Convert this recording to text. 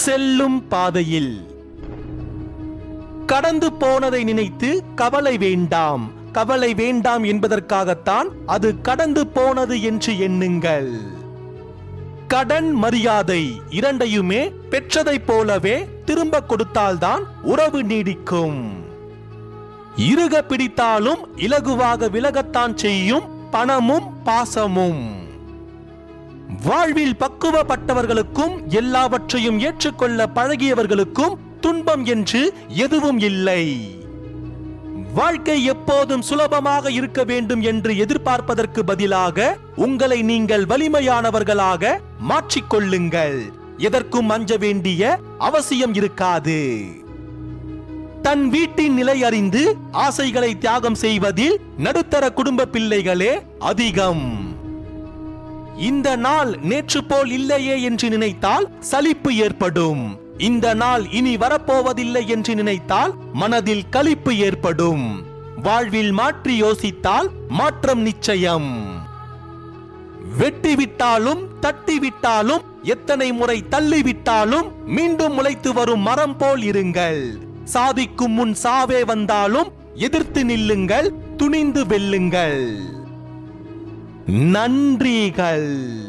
செல்லும் பாதையில். கடந்து போனதை நினைத்து கவலை வேண்டாம். கவலை வேண்டாம் என்பதற்காகத்தான் அது கடந்து போனது என்று எண்ணுங்கள். கடன் மரியாதை இரண்டையுமே பெற்றதைப் போலவே திரும்ப கொடுத்தால்தான் உறவு நீடிக்கும். இருக பிடித்தாலும் இலகுவாக விலகத்தான் செய்யும் பணமும் பாசமும். வாழ்வில் பக்குவப்பட்டவர்களுக்கும் எல்லாவற்றையும் ஏற்றுக்கொள்ள பழகியவர்களுக்கும் துன்பம் என்று எதுவும் இல்லை. வாழ்க்கை எப்போதும் சுலபமாக இருக்க வேண்டும் என்று எதிர்பார்ப்பதற்கு பதிலாக உங்களை நீங்கள் வலிமையானவர்களாக மாற்றிக்கொள்ளுங்கள். எதற்கும் அஞ்ச வேண்டிய அவசியம் இருக்காது. தன் வீட்டின் நிலை அறிந்து ஆசைகளை தியாகம் செய்வதில் நடுத்தர குடும்ப பிள்ளைகளே அதிகம். இந்த நாள் நேற்று போல் இல்லையே என்று நினைத்தால் சலிப்பு ஏற்படும். இந்த நாள் இனி வரப்போவதில்லை என்று நினைத்தால் மனதில் களிப்பு ஏற்படும். வாழ்வில் மாற்றி யோசித்தால் மாற்றம் நிச்சயம். வெட்டி விட்டாலும் தட்டி விட்டாலும் எத்தனை முறை தள்ளிவிட்டாலும் மீண்டும் முளைத்து வரும் மரம் போல் இருங்கள். சாதிக்கும் முன் சாவே வந்தாலும் எதிர்த்து நில்லுங்கள் துணிந்து வெல்லுங்கள். நன்றிகள்.